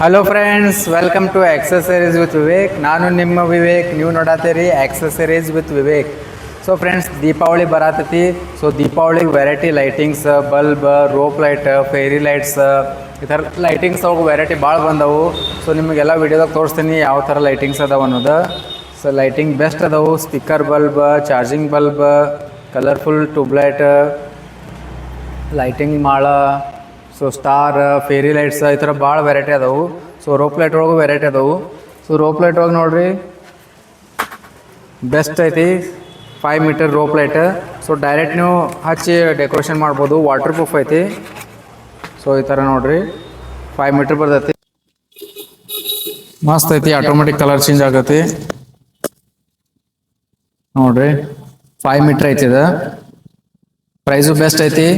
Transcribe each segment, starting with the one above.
Hello friends welcome to accessories with Vivek ನಾನು ನಿಮ್ಮ ವಿವೇಕ್ ನೀವು ನೋಡತ್ತೀರಿ accessories with Vivek so friends Deepavali ಬರತೈತಿ. So ದೀಪಾವಳಿಗೆ variety lightings bulb rope light fairy lights ಈ ಥರ ಲೈಟಿಂಗ್ಸ್ ಅವು ವೆರೈಟಿ ಭಾಳ ಬಂದವು. ಸೊ ನಿಮಗೆಲ್ಲ ವಿಡಿಯೋದಾಗ ತೋರಿಸ್ತೀನಿ ಯಾವ ಥರ ಲೈಟಿಂಗ್ಸ್ ಅದಾವೆ ಅನ್ನೋದು. ಸೊ ಲೈಟಿಂಗ್ ಬೆಸ್ಟ್ ಅದಾವು. Speaker bulb charging bulb colourful tubelight lighting ಮಾಳ so star fairy lights ಈ ಥರ ಭಾಳ ವೆರೈಟಿ ಅದಾವು. ಸೊ ರೋಪ್ ಲೈಟ್ ಒಳಗೂ ವೆರೈಟಿ ಅದಾವು. ಸೊ ರೋಪ್ ಲೈಟ್ ಒಳಗೆ ನೋಡ್ರಿ. ಬೆಸ್ಟ್ ಐತಿ. Five metre rope light so direct ನೀವು ಹಚ್ಚಿ ಡೆಕೋರೇಷನ್ ಮಾಡ್ಬೋದು. ವಾಟರ್ ಪ್ರೂಫ್ ಐತಿ. ಸೊ ಈ ಥರ ನೋಡ್ರಿ. ಫೈವ್ ಮೀಟರ್ ಬರ್ತೈತಿ. ಮಸ್ತ್ ಐತಿ. ಆಟೋಮೆಟಿಕ್ ಕಲರ್ ಚೇಂಜ್ ಆಗತ್ತೆ ನೋಡ್ರಿ. ಫೈವ್ ಮೀಟರ್ ಐತಿ ಇದು. ಪ್ರೈಸು ಬೆಸ್ಟ್ ಐತಿ.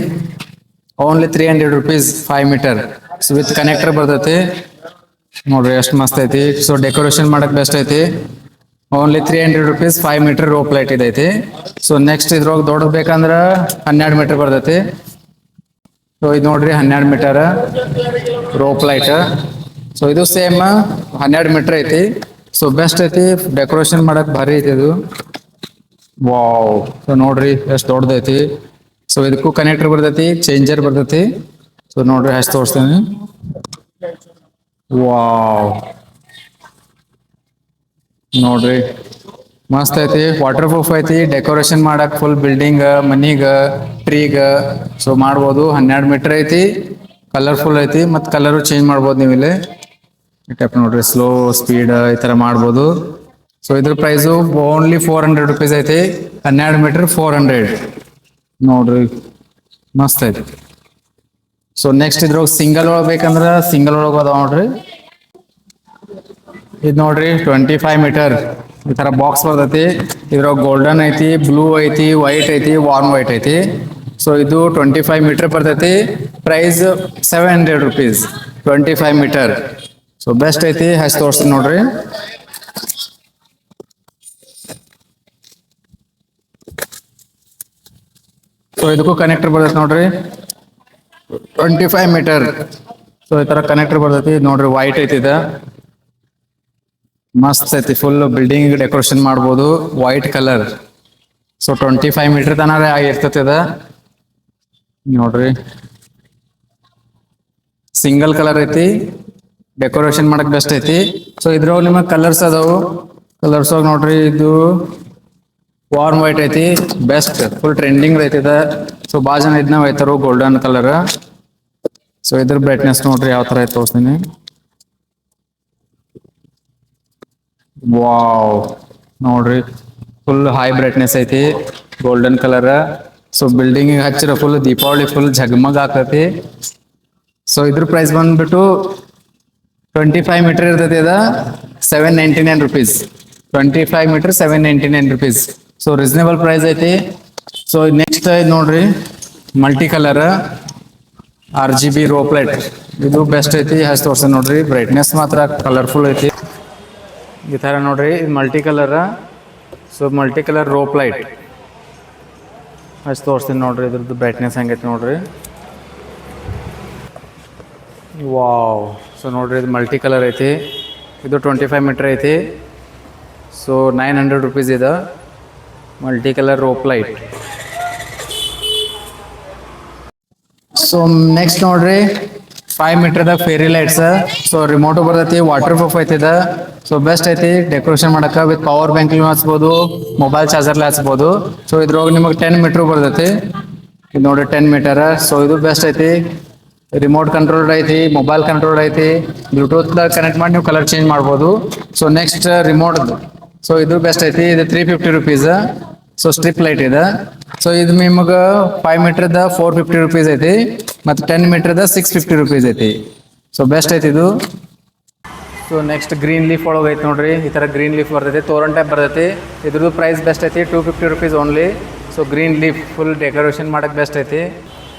Only three hundred rupees five metre so with connector ಬರ್ತೈತಿ. ನೋಡ್ರಿ ಎಷ್ಟು ಮಸ್ತ್ ಐತಿ. ಸೊ ಡೆಕೋರೇಷನ್ ಮಾಡಕ್ ಬೆಸ್ಟ್ ಐತಿ. Only three hundred rupees five metre rope light ಇದೈತಿ. So next ಇದ್ರೊಳಗೆ ದೊಡ್ಡ ಬೇಕಂದ್ರ ಹನ್ನೆರಡು ಮೀಟರ್ ಬರ್ತೈತಿ. ಸೊ ಇದು ನೋಡ್ರಿ ಹನ್ನೆರಡು ಮೀಟರ್ ರೋಪ್ ಲೈಟ್ ಸೊ ಇದು ಸೇಮ್ ಹನ್ನೆರಡು ಮೀಟರ್ ಐತಿ. ಸೊ ಬೆಸ್ಟ್ ಐತಿ ಡೆಕೋರೇಷನ್ ಮಾಡಕ್ ಭಾರಿ ಐತಿ ಇದು. ವಾವ್ ಸೊ ನೋಡ್ರಿ ಎಷ್ಟು ದೊಡ್ಡದೈತಿ ಸೊ ಇದಕ್ಕೂ ಕನೆಕ್ಟರ್ ಬರ್ತೈತಿ ಚೇಂಜರ್ ಬರ್ತೈತಿ. ಸೊ ನೋಡ್ರಿ ಹಚ್ಚಿ ತೋರಿಸ್ತೇನೆ. ವಾವ್ ನೋಡ್ರಿ, ಮಸ್ತ್ ಐತಿ ವಾಟರ್ ಪ್ರೂಫ್ ಐತಿ ಡೆಕೋರೇಷನ್ ಮಾಡಕ್ ಫುಲ್ ಬಿಲ್ಡಿಂಗ್ ಮನಿಗ ಟ್ರೀಗ ಸೊ ಮಾಡ್ಬೋದು. ಹನ್ನೆರಡು ಮೀಟರ್ ಐತಿ ಕಲರ್ಫುಲ್ ಐತಿ, ಮತ್ ಕಲರ್ ಚೇಂಜ್ ಮಾಡ್ಬೋದು ನೀವು ಇಲ್ಲಿ. ಟೈಪ್ ನೋಡ್ರಿ ಸ್ಲೋ ಸ್ಪೀಡ್ ಈ ತರ ಮಾಡ್ಬೋದು. ಸೊ ಇದ್ರ price only four hundred rupees ಐತಿ, ಹನ್ನೆರಡು ಮೀಟರ್ ಫೋರ್ ಹಂಡ್ರೆಡ್ ನೋಡ್ರಿ, ಮಸ್ತ್ ಐತಿ. ಸೊ ನೆಕ್ಸ್ಟ್ ಇದ್ರೊಳಗೆ ಸಿಂಗಲ್ ಒಳಗೆ ಬೇಕಂದ್ರ ಸಿಂಗಲ್ ಒಳಗೆ ಅದಾವ ನೋಡ್ರಿ. ಇದು ನೋಡ್ರಿ ಟ್ವೆಂಟಿ ಫೈವ್ ಮೀಟರ್ ಈ ತರ ಬಾಕ್ಸ್ ಬರ್ತೈತಿ. ಇದ್ರೊಳಗೆ ಗೋಲ್ಡನ್ ಐತಿ ಬ್ಲೂ ಐತಿ ವೈಟ್ ಐತಿ ವಾರ್ಮ್ ವೈಟ್ ಐತಿ. ಸೊ ಇದು ಟ್ವೆಂಟಿ ಫೈವ್ ಮೀಟರ್ ಬರ್ತೈತಿ. Price seven hundred rupees twenty five metre so best ಐತಿ, ಹಚ್ಚಿ ತೋರಿಸ್ತೀನಿ ನೋಡ್ರಿ. ಸೊ ಇದಕ್ಕೂ ಕನೆಕ್ಟರ್ ಬರ್ತೈತಿ ನೋಡ್ರಿ. ಟ್ವೆಂಟಿ ಫೈವ್ ಮೀಟರ್ ಸೊ ಈ ತರ ಕನೆಕ್ಟರ್ ಬರ್ತೈತಿ. ನೋಡ್ರಿ ವೈಟ್ ಐತಿ ಇದ. ಮಸ್ತ್ ಐತಿ. ಫುಲ್ ಬಿಲ್ಡಿಂಗ್ ಡೆಕೋರೇಷನ್ ಮಾಡ್ಬೋದು. White colour so twenty five metre ತನಕ ಆಗಿರ್ತೈತಿ ಇದ. ನೋಡ್ರಿ. ಸಿಂಗಲ್ ಕಲರ್ ಐತಿ. ಡೆಕೋರೇಷನ್ ಮಾಡಕ್ ಬೆಸ್ಟ್ ಐತಿ. ಸೊ ಇದ್ರೊಳಗೆ ನಿಮಗೆ ಕಲರ್ಸ್ ಅದಾವು. ಕಲರ್ಸ್ ಒಳಗೆ ನೋಡ್ರಿ ಇದು ವಾರ್ಮ್ ವೈಟ್ ಐತಿ ಬೆಸ್ಟ್ ಫುಲ್ ಟ್ರೆಂಡಿಂಗ್ ಐತಿ ಇದ. ಸೊ ಭಾಳ ಜನ ಇದನ್ನ ಒಯ್ತಾರು ಗೋಲ್ಡನ್ ಕಲರ್ ಸೊ ಇದ್ರ ಬ್ರೈಟ್ನೆಸ್ ನೋಡ್ರಿ ಯಾವ ತರ ಐತೆ ತೋರಿಸ್ತೀನಿ. ವಾವ್ ನೋಡ್ರಿ ಫುಲ್ ಹೈ ಬ್ರೈಟ್ನೆಸ್ ಐತಿ ಗೋಲ್ಡನ್ ಕಲರ್ ಸೊ ಬಿಲ್ಡಿಂಗ್ ಹಚ್ಚಿರ ಫುಲ್ ದೀಪಾವಳಿ ಫುಲ್ ಝಗಮಗ್ ಆಗ್ತೈತಿ ಸೊ ಇದ್ರ ಪ್ರೈಸ್ ಬಂದ್ಬಿಟ್ಟು ಟ್ವೆಂಟಿ ಫೈವ್ ಮೀಟರ್ ಇರ್ತೈತಿ ಅದ seven ninety nine rupees twenty five metre seven ninety nine rupees so reasonable price ಐತಿ. ಸೊ ನೆಕ್ಸ್ಟ್ ನೋಡ್ರಿ multi colour R G B rope light ಇದು ಬೆಸ್ಟ್ ಐತಿ ಹಚ್ಚಿ ತೋರ್ಸ ನೋಡ್ರಿ ಬ್ರೈಟ್ನೆಸ್ ಮಾತ್ರ ಕಲರ್ಫುಲ್ ಐತಿ. ಈ ಥರ ನೋಡ್ರಿ, ಇದು multi colour so multi colour rope light ಹಚ್ಚಿ ತೋರಿಸ್ತೀನಿ ನೋಡ್ರಿ, ಇದ್ರದ್ದು ಬ್ರೈಟ್ನೆಸ್ ಹೆಂಗೈತಿ ನೋಡ್ರಿ. ವಾವ್ ಸೊ ನೋಡ್ರಿ, ಇದು ಮಲ್ಟಿ ಕಲರ್ ಐತಿ. ಇದು ಟ್ವೆಂಟಿ ಫೈವ್ ಮೀಟರ್ ಐತಿ. ಸೊ ನೈನ್ ಹಂಡ್ರೆಡ್ ರುಪೀಸ್ ಇದೆ. Multi colour rope light so next ನೋಡ್ರಿ ಫೈವ್ ಮೀಟರ್ದಾಗ ಫೇರಿ ಲೈಟ್ಸ್ ಸೊ ರಿಮೋಟು ಬರ್ತೈತಿ ವಾಟರ್ ಪ್ರೂಫ್ ಐತಿದ. ಸೊ ಬೆಸ್ಟ್ ಐತಿ ಡೆಕೋರೇಷನ್ ಮಾಡಕ ವಿತ್ ಪವರ್ ಬ್ಯಾಂಕ್ ಹಚ್ಬೋದು ಮೊಬೈಲ್ ಚಾರ್ಜರ್ಲಿ ಹಚ್ಬೋದು. ಸೊ ಇದ್ರೊಳಗೆ ನಿಮಗೆ ಟೆನ್ ಮೀಟರ್ ಬರ್ತೈತಿ. ಇದು ನೋಡ್ರಿ ಟೆನ್ ಮೀಟರ್ ಸೊ ಇದು ಬೆಸ್ಟ್ ಐತಿ. ರಿಮೋಟ್ ಕಂಟ್ರೋಲ್ಡ್ ಐತಿ ಮೊಬೈಲ್ ಕಂಟ್ರೋಲ್ ಐತಿ. ಬ್ಲೂಟೂತ್ ಕನೆಕ್ಟ್ ಮಾಡಿ ನೀವು ಕಲರ್ ಚೇಂಜ್ ಮಾಡ್ಬೋದು. ಸೊ ನೆಕ್ಸ್ಟ್ ರಿಮೋಟ್ ಸೊ ಇದು ಬೆಸ್ಟ್ ಐತಿ. ಇದು three fifty rupees so strip light ಇದೆ. ಸೊ ಇದು ನಿಮಗೆ ಫೈವ್ ಮೀಟರ್ದ ಫೋರ್ ಫಿಫ್ಟಿ ರುಪೀಸ್ ಐತಿ. ಮತ್ತು ಟೆನ್ ಮೀಟರ್ದ ಸಿಕ್ಸ್ ಫಿಫ್ಟಿ ರುಪೀಸ್ ಐತಿ. ಸೊ ಬೆಸ್ಟ್ ಐತಿ ಇದು. ಸೊ ನೆಕ್ಸ್ಟ್ ಗ್ರೀನ್ ಲೀಫ್ ಒಳಗೆ ಐತಿ ನೋಡ್ರಿ. ಈ ಥರ ಗ್ರೀನ್ ಲೀಫ್ ಬರ್ತೈತಿ. ತೋರಣ ಟೈಪ್ ಬರ್ತೈತಿ. ಇದ್ರದ್ದು ಪ್ರೈಸ್ ಬೆಸ್ಟ್ ಐತಿ. Two fifty rupees only so green leaf full decoration ಮಾಡಕ್ಕೆ ಬೆಸ್ಟ್ ಐತಿ.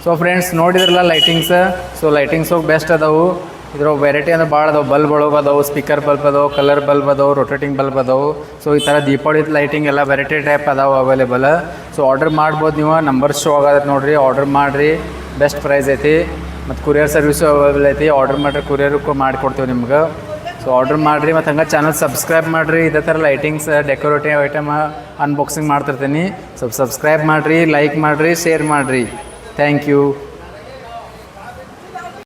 ಸೊ ಫ್ರೆಂಡ್ಸ್ ನೋಡಿದ್ರಲ್ಲ ಲೈಟಿಂಗ್ಸ್ ಸೊ ಲೈಟಿಂಗ್ಸ್ ಹೋಗಿ ಬೆಸ್ಟ್ ಅದಾವು. ಇದ್ರಾಗ ವೆರೈಟಿ ಅಂದ್ರೆ ಭಾಳ ಅದಾವೆ. ಬಲ್ಬ್ ಒಳಗೆ ಅದಾವೆ ಸ್ಪೀಕರ್ ಬಲ್ಬ್ ಅದಾವೆ ಕಲರ್ ಬಲ್ಬ್ ಅದಾವೆ ರೊಟೇಟಿಂಗ್ ಬಲ್ಬ್ ಅದಾವೆ. ಸೊ ಈ ಥರ ದೀಪಾವಳಿ ಲೈಟಿಂಗ್ ಎಲ್ಲ ವೆರೈಟಿ ಟೈಪ್ ಅದಾವೆ ಅವೈಲೇಬಲ್ ಸೊ ಆರ್ಡರ್ ಮಾಡ್ಬೋದು ನೀವು. ನಂಬರ್ ಶೋ ಆಗತ್ತೆ ನೋಡಿರಿ. ಆರ್ಡರ್ ಮಾಡಿರಿ. ಬೆಸ್ಟ್ ಪ್ರೈಸ್ ಐತಿ. ಮತ್ತು ಕುರಿಯರ್ ಸರ್ವಿಸು ಅವೈಲೇಬಲ್ ಐತಿ. ಆರ್ಡರ್ ಮಾಡಿರಿ ಕುರಿಯರ್ಗೂ ಮಾಡಿಕೊಡ್ತೀವಿ ನಿಮ್ಗೆ. ಸೊ ಆರ್ಡರ್ ಮಾಡಿರಿ. ಮತ್ತು ಹಂಗೆ ಚಾನಲ್ ಸಬ್ಸ್ಕ್ರೈಬ್ ಮಾಡಿರಿ. ಇದೇ ಥರ ಲೈಟಿಂಗ್ಸ್ ಡೆಕೋರೇಟಿವ್ ಐಟಮ್ ಅನ್ಬಾಕ್ಸಿಂಗ್ ಮಾಡ್ತಿರ್ತೀನಿ. ಸ್ವಲ್ಪ ಸಬ್ಸ್ಕ್ರೈಬ್ ಮಾಡಿರಿ ಲೈಕ್ ಮಾಡಿರಿ ಶೇರ್ ಮಾಡಿರಿ. Thank you